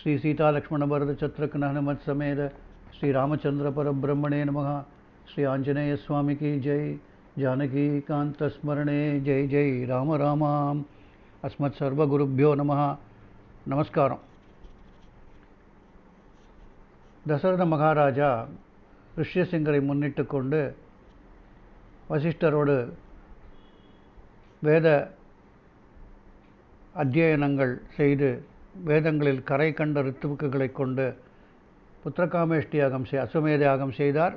శ్రీ సీతాలక్ష్మణ భరత చత్రకన హనుమత్ సమేత శ్రీ రామచంద్ర పరబ్రహ్మణే నమ శ్రీ ఆంజనేయ స్వామికి జై జానకీ కాంత స్మరణే జై జై రామ రామ అస్మత్ సర్వగురుభ్యో నమ నమస్కారం தசரத மகாராஜா ரிஷ்யசிங்கரை முன்னிட்டு கொண்டு வசிஷ்டரோடு வேத அத்தியனங்கள் செய்து வேதங்களில் கரை கண்ட ரித்துவுக்குகளை கொண்டு புத்திரகாமேஷ்டி யாகம் செய் அஸ்வமேத யாகம் செய்தார்.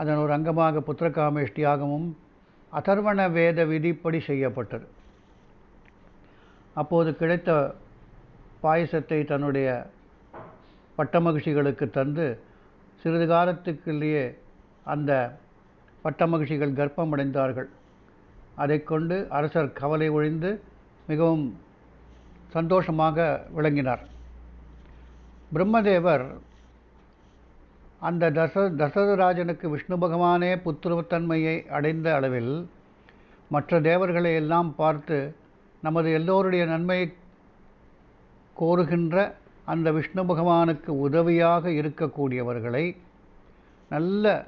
அதன் ஒரு அங்கமாக புத்திரகாமேஷ்டி யாகமும் அதர்வண வேத விதிப்படி செய்யப்பட்டது. அப்போது கிடைத்த பாயசத்தை தன்னுடைய பட்டமகிழ்ச்சிகளுக்கு தந்து சிறிது காலத்துக்குள்ளேயே அந்த பட்டமகிழ்ச்சிகள் கர்ப்பம் அடைந்தார்கள் அதை கொண்டு அரசர் கவலை ஒழிந்து மிகவும் சந்தோஷமாக விளங்கினார். பிரம்மதேவர் அந்த தச தசரராஜனுக்கு விஷ்ணு பகவானே புத்திரத்தன்மையை அடைந்த அளவில் மற்ற தேவர்களை எல்லாம் பார்த்து நமது எல்லோருடைய நன்மையை கோருகின்ற அந்த விஷ்ணு பகவானுக்கு உதவியாக இருக்கக்கூடியவர்களை நல்ல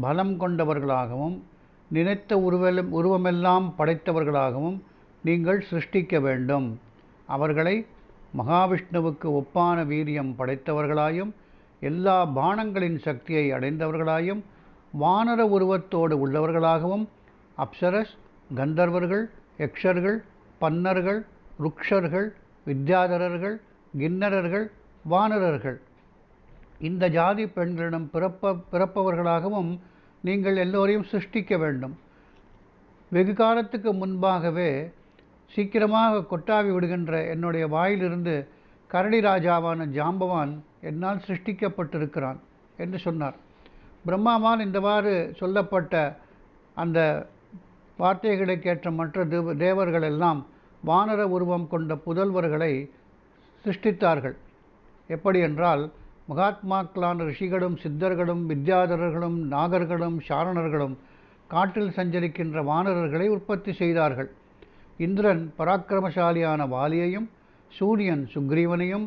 பலம் கொண்டவர்களாகவும் நினைத்த உருவெல்லாம் உருவமெல்லாம் படைத்தவர்களாகவும் நீங்கள் சிருஷ்டிக்க வேண்டும். அவர்களை மகாவிஷ்ணுவுக்கு ஒப்பான வீரியம் படைத்தவர்களாயும் எல்லா பானங்களின் சக்தியை அடைந்தவர்களாயும் வானர உருவத்தோடு உள்ளவர்களாகவும் அப்சரஸ் கந்தர்வர்கள் யக்ஷர்கள் பன்னர்கள் ருக்ஷர்கள் வித்யாதரர்கள் கின்னரர்கள் வானரர்கள். இந்த ஜாதி பெண்களிடம் பிறப்ப பிறப்பவர்களாகவும் நீங்கள் எல்லோரையும் சிருஷ்டிக்க வேண்டும். வெகு காலத்துக்கு முன்பாகவே சீக்கிரமாக கொட்டாவி விடுகின்ற என்னுடைய வாயிலிருந்து கரடி ராஜாவான ஜாம்பவான் என்னால் சிருஷ்டிக்கப்பட்டிருக்கிறான் என்று சொன்னார். பிரம்மாவான் இந்தவாறு சொல்லப்பட்ட அந்த வார்த்தைகளை கேட்ட மற்ற தேவ தேவர்கள் எல்லாம் வானர உருவம் கொண்ட புதல்வர்களை சிருஷ்டித்தார்கள். எப்படி என்றால் மகாத்மாக்களான ரிஷிகளும் சித்தர்களும் வித்யாதரர்களும் நாகர்களும் சாரணர்களும் காட்டில் சஞ்சரிக்கின்ற வானரர்களை உற்பத்தி செய்தார்கள். இந்திரன் பராக்கிரமசாலியான வாலியையும் சூரியன் சுக்ரீவனையும்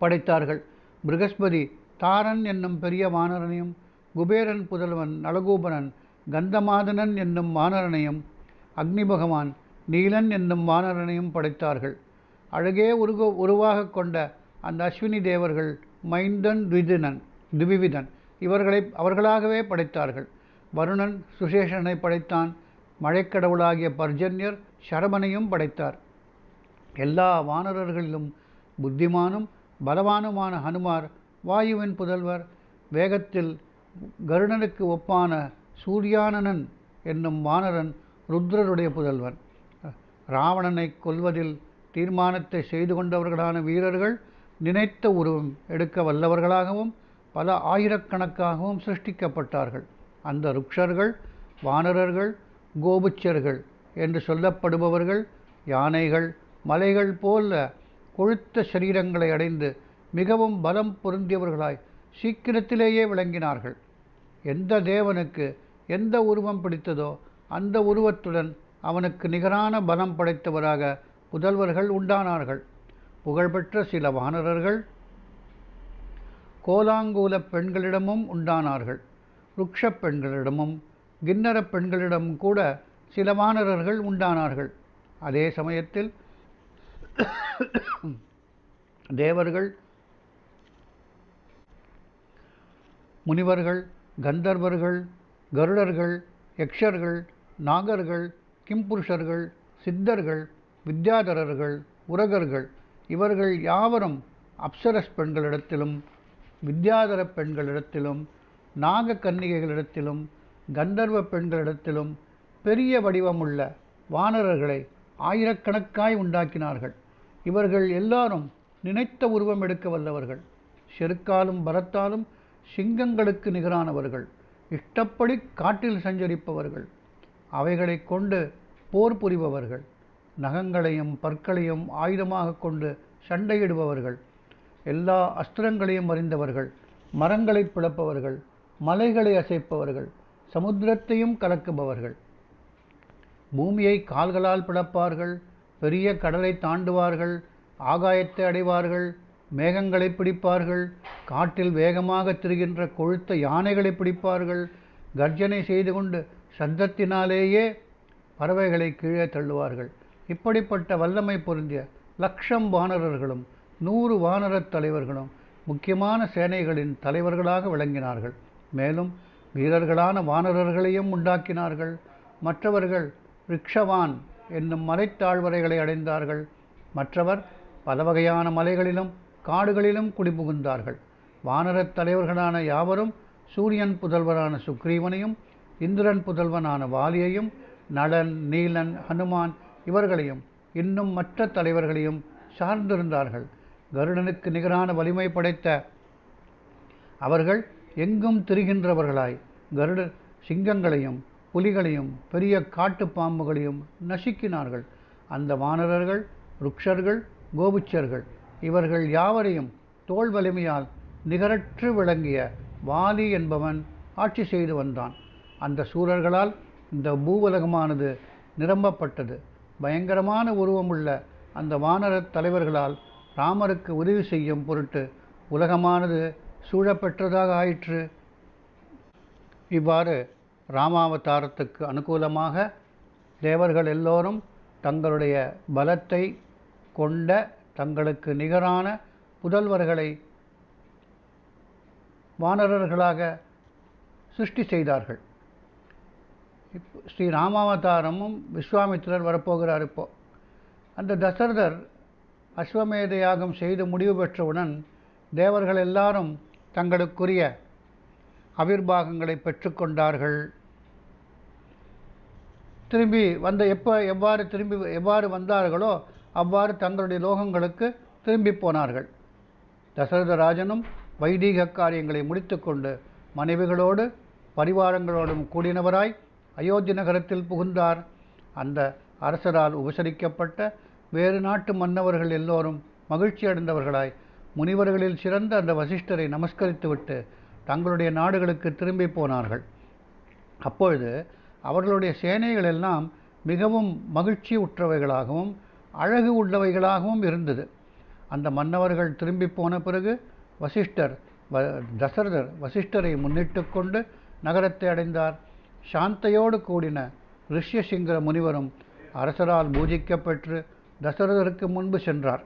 படைத்தார்கள். பிருகஸ்பதி தாரன் என்னும் பெரிய வானரனையும் குபேரன் புதல்வன் நலகூபனன் கந்தமாதனன் என்னும் வானரனையும் அக்னி பகவான் நீலன் என்னும் வானரனையும் படைத்தார்கள். அழகே உருக உருவாக கொண்ட அந்த அஸ்வினி தேவர்கள் மைந்தன் துவிதனன் துவிவிதன் இவர்களை அவர்களாகவே படைத்தார்கள். வருணன் சுசேஷனை படைத்தான். மழைக்கடவுளாகிய பர்ஜன்யர் சரபனையும் படைத்தார். எல்லா வானரர்களிலும் புத்திமானும் பலவானுமான ஹனுமார் வாயுவின் புதல்வர் வேகத்தில் கருடனுக்கு ஒப்பான சூர்யானனன் என்னும் வானரன் ருத்ரருடைய புதல்வன் ராவணனை கொல்வதில் தீர்மானத்தை செய்து கொண்டவர்களான வீரர்கள் நினைத்த உருவம் எடுக்க வல்லவர்களாகவும் பல ஆயிரக்கணக்காகவும் சிருஷ்டிக்கப்பட்டார்கள். அந்த ருக்ஷர்கள் வானரர்கள் கோபுச்சர்கள் என்று சொல்லப்படுபவர்கள் யானைகள் மலைகள் போல கொழுத்த சரீரங்களை அடைந்து மிகவும் பலம் பொருந்தியவர்களாய் சீக்கிரத்திலேயே விளங்கினார்கள். எந்த தேவனுக்கு எந்த உருவம் பிடித்ததோ அந்த உருவத்துடன் அவனுக்கு நிகரான பலம் படைத்தவராக புதல்வர்கள் உண்டானார்கள். புகழ்பெற்ற சில வானரர்கள் கோலாங்கூல பெண்களிடமும் உண்டானார்கள். ருக்ஷப் பெண்களிடமும் கிண்ணற பெண்களிடம் கூட சில வானரர்கள் உண்டானார்கள். அதே சமயத்தில் தேவர்கள் முனிவர்கள் கந்தர்வர்கள் கருடர்கள் யக்ஷர்கள் நாகர்கள் கிம்புருஷர்கள் சித்தர்கள் வித்யாதரர்கள் உரகர்கள் இவர்கள் யாவரும் அப்சரஸ் பெண்களிடத்திலும் வித்யாதர பெண்களிடத்திலும் நாக கன்னிகைகளிடத்திலும் கந்தர்வ பெண்களிடத்திலும் பெரிய வடிவமுள்ள வானரர்களை ஆயிரக்கணக்காய் உண்டாக்கினார்கள். இவர்கள் எல்லாரும் நினைத்த உருவம் எடுக்க வல்லவர்கள். செருக்காலும் பலத்தாலும் சிங்கங்களுக்கு நிகரானவர்கள். இஷ்டப்படி காட்டில் சஞ்சரிப்பவர்கள். அவைகளை கொண்டு போர் புரிபவர்கள். நகங்களையும் பற்களையும் ஆயுதமாக கொண்டு சண்டையிடுபவர்கள். எல்லா அஸ்திரங்களையும் அறிந்தவர்கள். மரங்களை பிளப்பவர்கள். மலைகளை அசைப்பவர்கள். சமுத்திரத்தையும் கலக்குபவர்கள். பூமியை கால்களால் பிளப்பார்கள் பெரிய கடலை தாண்டுவார்கள் ஆகாயத்தை அடைவார்கள் மேகங்களை பிடிப்பார்கள் காட்டில் வேகமாக திரிகின்ற கொழுத்த யானைகளை பிடிப்பார்கள் கர்ஜனை செய்து கொண்டு சத்தத்தினாலேயே பறவைகளை கீழே தள்ளுவார்கள். இப்படிப்பட்ட வல்லமை பொருந்திய லட்சம் வானரர்களும் நூறு வானரத் தலைவர்களும் முக்கியமான சேனைகளின் தலைவர்களாக விளங்கினார்கள். மேலும் வீரர்களான வானரர்களையும் உண்டாக்கினார்கள். மற்றவர்கள் ரிக்ஷவான் என்னும் மலைத்தாழ்வரைகளை அடைந்தார்கள். மற்றவர் பல வகையான மலைகளிலும் காடுகளிலும் குடிபுகுந்தார்கள். வானரத் தலைவர்களான யாவரும் சூரியன் புதல்வரான சுக்ரீவனையும் இந்திரன் புதல்வனான வாலியையும் நளன் நீலன் ஹனுமான் இவர்களையும் இன்னும் மற்ற தலைவர்களையும் சார்ந்திருந்தார்கள். கருடனுக்கு நிகரான வலிமை படைத்த அவர்கள் எங்கும் திரிகின்றவர்களாய் கருட சிங்கங்களையும் புலிகளையும் பெரிய காட்டு பாம்புகளையும் நசுக்கினார்கள். அந்த வானரர்கள் ருக்ஷர்கள் கோபிச்சர்கள் இவர்கள் யாவரையும் தோல் வலிமையால் நிகரற்று விளங்கிய வாலி என்பவன் ஆட்சி செய்து வந்தான். அந்த சூரர்களால் இந்த பூவுலகமானது நிரம்பப்பட்டது. பயங்கரமான உருவமுள்ள அந்த வானரத் தலைவர்களால் ராமருக்கு உதவி செய்யும் பொருட்டு உலகமானது சூழப்பெற்றதாக ஆயிற்று. இவ்வாறு ராமாவதாரத்துக்கு அனுகூலமாக தேவர்கள் எல்லோரும் தங்களுடைய பலத்தை கொண்ட தங்களுக்கு நிகரான புதல்வர்களை வானரர்களாக சிருஷ்டி செய்தார்கள். இப்போ ஸ்ரீ ராமாவதாரமும் விஸ்வாமித்திரர் வரப்போகிறார் இப்போ. அந்த தசரதர் அஸ்வமேத யாகம் செய்து முடிவு பெற்றவுடன் தேவர்கள் எல்லாரும் தங்களுக்குரிய அவிர்வாகங்களை பெற்றுக்கொண்டார்கள். திரும்பி வந்த எப்போ எவ்வாறு திரும்பி எவ்வாறு வந்தார்களோ அவ்வாறு தங்களுடைய லோகங்களுக்கு திரும்பி போனார்கள். தசரதராஜனும் வைதீக காரியங்களை முடித்துக்கொண்டு மனைவிகளோடு பரிவாரங்களோடும் கூடினவராய் அயோத்தி நகரத்தில் புகுந்தார். அந்த அரசரால் உபசரிக்கப்பட்ட வேறு நாட்டு மன்னவர்கள் எல்லோரும் மகிழ்ச்சி அடைந்தவர்களாய் முனிவர்களில் சிறந்த அந்த வசிஷ்டரை நமஸ்கரித்துவிட்டு தங்களுடைய நாடுகளுக்கு திரும்பி போனார்கள். அப்பொழுது அவர்களுடைய சேனைகள் எல்லாம் மிகவும் மகிழ்ச்சி உற்றவைகளாகவும் அழகு உள்ளவைகளாகவும் இருந்தது. அந்த மன்னவர்கள் திரும்பி போன பிறகு வசிஷ்டர் வ தசரதர் வசிஷ்டரை முன்னிட்டு கொண்டு நகரத்தை அடைந்தார். சாந்தையோடு கூடின ரிஷ்யசிங்கர முனிவரும் அரசரால் பூஜிக்கப்பெற்று தசரதருக்கு முன்பு சென்றார்.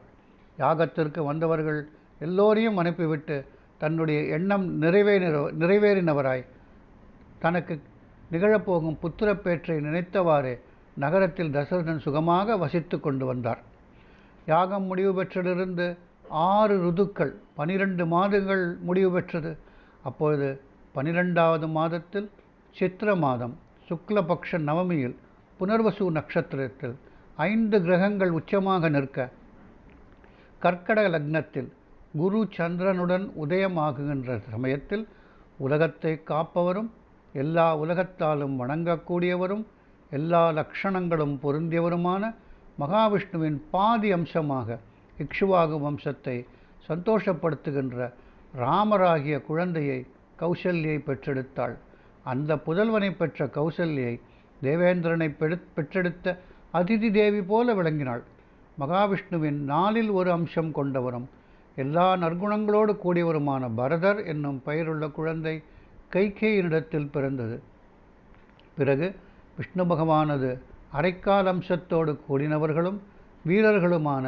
யாகத்திற்கு வந்தவர்கள் எல்லோரையும் அனுப்பிவிட்டு தன்னுடைய எண்ணம் நிறைவேறின நிறைவேறினவராய் தனக்கு நிகழப்போகும் புத்திரப்பேற்றை நினைத்தவாறே நகரத்தில் தசரதன் சுகமாக வசித்து கொண்டு வந்தார். யாகம் முடிவு பெற்றதிலிருந்து ஆறு ருதுக்கள் பனிரெண்டு மாதங்கள் முடிவு பெற்றது. அப்பொழுது பனிரெண்டாவது மாதத்தில் சித்திர மாதம் சுக்லபக்ஷ நவமியில் புனர்வசு நட்சத்திரத்தில் ஐந்து கிரகங்கள் உச்சமாக நிற்க கர்க்கடக லக்னத்தில் குரு சந்திரனுடன் உதயமாகுகின்ற சமயத்தில் உலகத்தை காப்பவரும் எல்லா உலகத்தாலும் வணங்கக்கூடியவரும் எல்லா லக்ஷணங்களும் பொருந்தியவருமான மகாவிஷ்ணுவின் பாதி அம்சமாக இக்ஷுவாகு வம்சத்தை சந்தோஷப்படுத்துகின்ற ராமராகிய குழந்தையை கௌசல்யை பெற்றெடுத்தாள். அந்த புதல்வனை பெற்ற கௌசல்யை தேவேந்திரனை பெற்றெடுத்த அதிதி தேவி போல விளங்கினாள். மகாவிஷ்ணுவின் நாலில் ஒரு அம்சம் கொண்டவரும் எல்லா நற்குணங்களோடு கூடியவருமான பரதர் என்னும் பெயருள்ள குழந்தை கைகேயினிடத்தில் பிறந்தது. பிறகு விஷ்ணு பகவானது அரைக்கால் அம்சத்தோடு கூடினவர்களும் வீரர்களுமான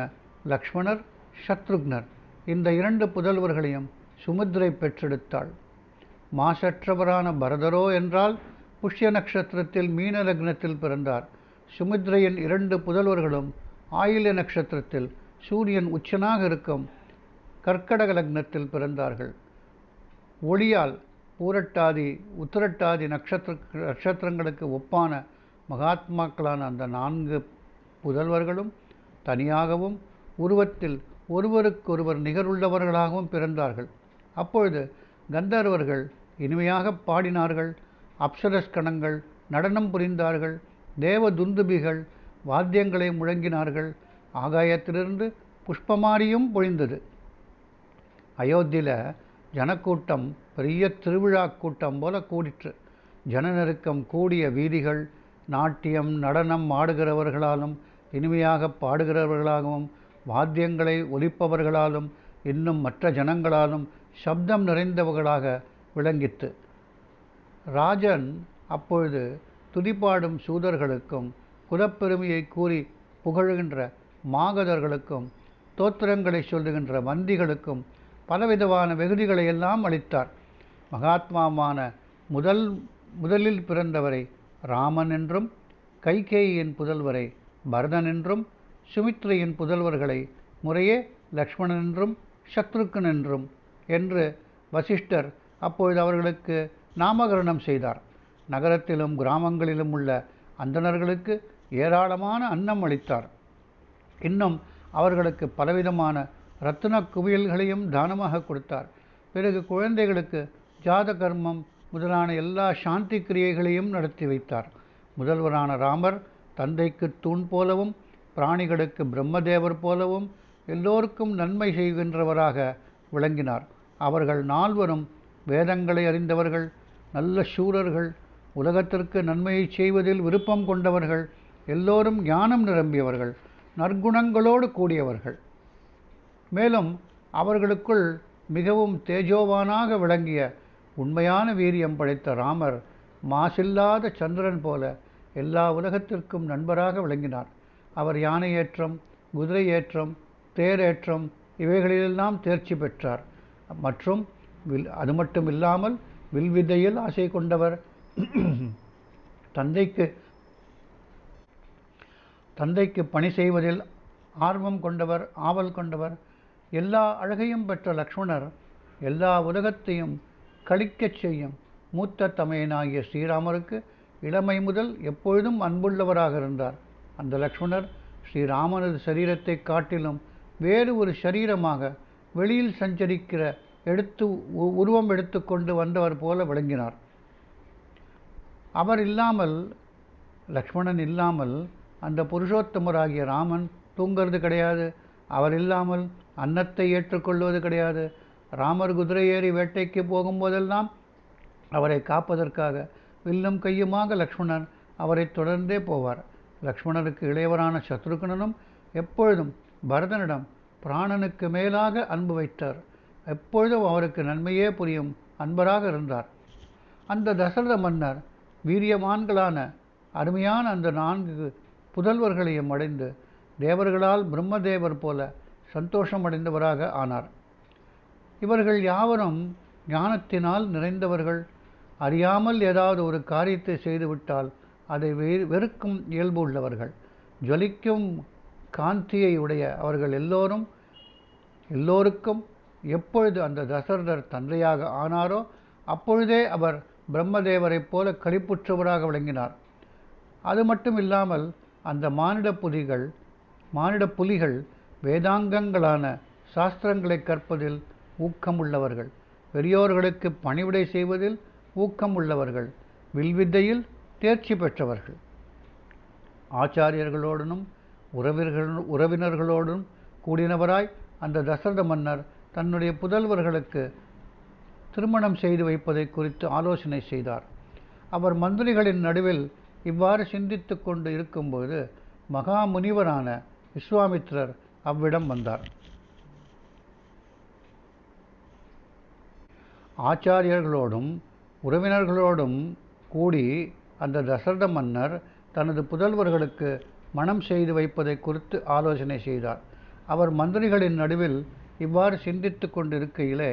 லக்ஷ்மணர் சத்ருக்னர் இந்த இரண்டு புதல்வர்களையும் சுமுத்திரை பெற்றெடுத்தாள். மாசற்றவரான பரதரோ என்றால் புஷ்ய நட்சத்திரத்தில் மீன லக்னத்தில் பிறந்தார். சுமித்ரையின் இரண்டு புதல்வர்களும் ஆயில்ய நட்சத்திரத்தில் சூரியன் உச்சனாக இருக்கும் கர்க்கடக லக்னத்தில் பிறந்தார்கள். ஒளியால் பூரட்டாதி உத்திரட்டாதி நட்சத்திர நட்சத்திரங்களுக்கு ஒப்பான மகாத்மாக்களான அந்த நான்கு புதல்வர்களும் தனியாகவும் உருவத்தில் ஒருவருக்கொருவர் நிகருள்ளவர்களாகவும் பிறந்தார்கள். அப்பொழுது கந்தர்வர்கள் இனிமையாக பாடினார்கள். அப்சரஸ் கணங்கள் நடனம் புரிந்தார்கள். தேவ துந்துபிகள் வாத்தியங்களை முழங்கினார்கள். ஆகாயத்திலிருந்து புஷ்பமாரியும் பொழிந்தது. அயோத்தியில் ஜனக்கூட்டம் பெரிய திருவிழா கூட்டம் போல கூடிற்று. ஜன நெருக்கம் கூடிய வீதிகள் நாட்டியம் நடனம் ஆடுகிறவர்களாலும் இனிமையாக பாடுகிறவர்களாகவும் வாத்தியங்களை ஒலிப்பவர்களாலும் இன்னும் மற்ற ஜனங்களாலும் சப்தம் நிறைந்தவர்களாக விளங்கித்து ராஜன் அப்பொழுது துதிப்பாடும் சூதர்களுக்கும் குலப்பெருமையை கூறி புகழுகின்ற மாகதர்களுக்கும் தோத்திரங்களை சொல்லுகின்ற வந்திகளுக்கும் பலவிதமான வெகுதிகளை எல்லாம் அளித்தார். மகாத்மாவான முதல் முதலில் பிறந்தவரை ராமன் என்றும் கைகேயின் புதல்வரை பரதன் என்றும் சுமித்ரையின் புதல்வர்களை முறையே லக்ஷ்மணன் என்றும் சத்ருக்கன் என்றும் என்று வசிஷ்டர் அப்பொழுது அவர்களுக்கு நாமகரணம் செய்தார். நகரத்திலும் கிராமங்களிலும் உள்ள அந்தணர்களுக்கு ஏராளமான அன்னம் அளித்தார். இன்னும் அவர்களுக்கு பலவிதமான ரத்தின குவியல்களையும் தானமாக கொடுத்தார். பிறகு குழந்தைகளுக்கு ஜாத கர்மம் முதலான எல்லா சாந்தி கிரியைகளையும் நடத்தி வைத்தார். முதல்வரான ராமர் தந்தைக்கு தூண் போலவும் பிராணிகளுக்கு பிரம்மதேவர் போலவும் எல்லோருக்கும் நன்மை செய்கின்றவராக விளங்கினார். அவர்கள் நால்வரும் வேதங்களை அறிந்தவர்கள் நல்ல சூரர்கள் உலகத்திற்கு நன்மையை செய்வதில் விருப்பம் கொண்டவர்கள் எல்லோரும் ஞானம் நிரம்பியவர்கள் நற்குணங்களோடு கூடியவர்கள். மேலும் அவர்களுக்குள் மிகவும் தேஜோவானாக விளங்கிய உண்மையான வீரியம் படைத்த ராமர் மாசில்லாத சந்திரன் போல எல்லா உலகத்திற்கும் நண்பராக விளங்கினார். அவர் யானை ஏற்றம் குதிரை ஏற்றம் தேரேற்றம் இவைகளிலெல்லாம் தேர்ச்சி பெற்றார். மற்றும் வில் அது மட்டும் இல்லாமல் வில்வித்தையில் ஆசை கொண்டவர் தந்தைக்கு தந்தைக்கு பணி செய்வதில் ஆர்வம் கொண்டவர் ஆவல் கொண்டவர் எல்லா அழகையும் பெற்ற லக்ஷ்மணர் எல்லா உலகத்தையும் கழிக்கச் செய்யும் மூத்த தமையனாகிய ஸ்ரீராமருக்கு இளமை முதல் எப்பொழுதும் அன்புள்ளவராக இருந்தார். அந்த லக்ஷ்மணர் ஸ்ரீராமனது சரீரத்தை காட்டிலும் வேறு ஒரு சரீரமாக வெளியில் சஞ்சரிக்கிற எடுத்து உ- உருவம் எடுத்துக்கொண்டு வந்தவர் போல விளங்கினார். அவர் இல்லாமல் லக்ஷ்மணன் இல்லாமல் அந்த புருஷோத்தமராகிய ராமன் தூங்கிறது கிடையாது. அவர் இல்லாமல் அன்னத்தை ஏற்றுக்கொள்வது கிடையாது. ராமர் குதிரை ஏறி வேட்டைக்கு போகும்போதெல்லாம் அவரை காப்பதற்காக வில்லும் கையுமாக லக்ஷ்மணன் அவரை தொடர்ந்தே போவார். லக்ஷ்மணனுக்கு இளையவரான சத்ருகனனும் எப்பொழுதும் பரதனிடம் பிராணனுக்கு மேலாக அன்பு வைத்தார். எப்பொழுதும் அவருக்கு நன்மையே புரியும் அன்பராக இருந்தார். அந்த தசரத மன்னர் வீரியமான்களான அருமையான அந்த நான்கு புதல்வர்களையும் அடைந்து தேவர்களால் பிரம்மதேவர் போல சந்தோஷமடைந்தவராக ஆனார். இவர்கள் யாவரும் ஞானத்தினால் நிறைந்தவர்கள். அறியாமல் ஏதாவது ஒரு காரியத்தை செய்துவிட்டால் அதை வெ- வெறுக்கும் இயல்பு உள்ளவர்கள். ஜொலிக்கும் காந்தியை உடைய அவர்கள் எல்லோரும் எல்லோருக்கும் எப்பொழுது அந்த தசரதர் தந்தையாக ஆனாரோ அப்பொழுதே அவர் பிரம்மதேவரைப் போல கழிப்புற்றவராக விளங்கினார். அது மட்டும் இல்லாமல் அந்த மானிட புலிகள் மானிட புலிகள் வேதாங்கங்களான சாஸ்திரங்களை கற்பதில் ஊக்கம் உள்ளவர்கள் பெரியோர்களுக்கு பணிவிடை செய்வதில் ஊக்கம் உள்ளவர்கள் வில்வித்தையில் தேர்ச்சி பெற்றவர்கள். ஆச்சாரியர்களோடனும் உறவினர்கள் உறவினர்களோடும் கூடினவராய் அந்த தசரத மன்னர் தன்னுடைய புதல்வர்களுக்கு திருமணம் செய்து வைப்பதை குறித்து ஆலோசனை செய்தார். அவர் மந்திரிகளின் நடுவில் இவ்வாறு சிந்தித்து கொண்டு இருக்கும்போது மகாமுனிவரான விஸ்வாமித்ரர் விஸ்வாமித்திரர் அவ்விடம் வந்தார். ஆச்சாரியர்களோடும் உறவினர்களோடும் கூடி அந்த தசரத மன்னர் தனது புதல்வர்களுக்கு மனம் செய்து வைப்பதை குறித்து ஆலோசனை செய்தார். அவர் மந்திரிகளின் நடுவில் இவ்வாறு சிந்தித்து கொண்டிருக்கையிலே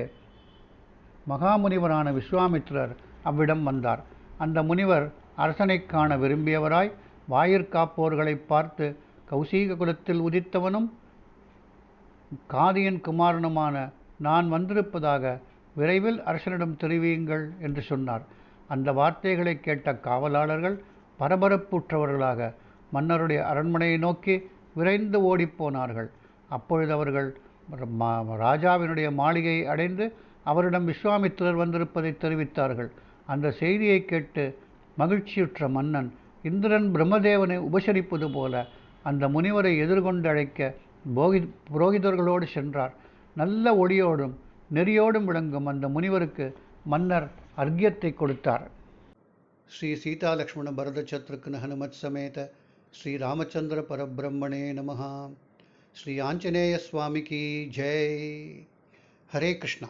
மகாமுனிவரான விஸ்வாமித்திரர் அவ்விடம் வந்தார். அந்த முனிவர் அரசனை காண விரும்பியவராய் வாயிற்காப்போர்களை பார்த்து கௌசீக குலத்தில் உதித்தவனும் காதியன் குமாரனுமான நான் வந்திருப்பதாக விரைவில் அரசனிடம் தெரிவியுங்கள் என்று சொன்னார். அந்த வார்த்தைகளை கேட்ட காவலாளர்கள் பரபரப்புற்றவர்களாக மன்னருடைய அரண்மனையை நோக்கி விரைந்து ஓடிப்போனார்கள் அப்பொழுது அவர்கள் ராஜாவினுடைய மாளிகையை அடைந்து அவரிடம் விஸ்வாமித்திரர் வந்திருப்பதை தெரிவித்தார்கள். அந்த செய்தியை கேட்டு மகிழ்ச்சியுற்ற மன்னன் இந்திரன் பிரம்மதேவனை உபசரிப்பது போல அந்த முனிவரை எதிர்கொண்டு அழைக்க போகி புரோகிதர்களோடு சென்றார். நல்ல ஒளியோடும் நெறியோடும் விளங்கும் அந்த முனிவருக்கு மன்னர் அர்க்கியத்தை கொடுத்தார். ஸ்ரீ சீதாலக்ஷ்மண பரத சத்ருக்ன ஹனுமத் சமேத ஸ்ரீ ராமச்சந்திர பரபிரம்மணே நமஹா. ஸ்ரீ ஆஞ்சநேய சுவாமிக்கு ஜெய். ஹரே கிருஷ்ணா.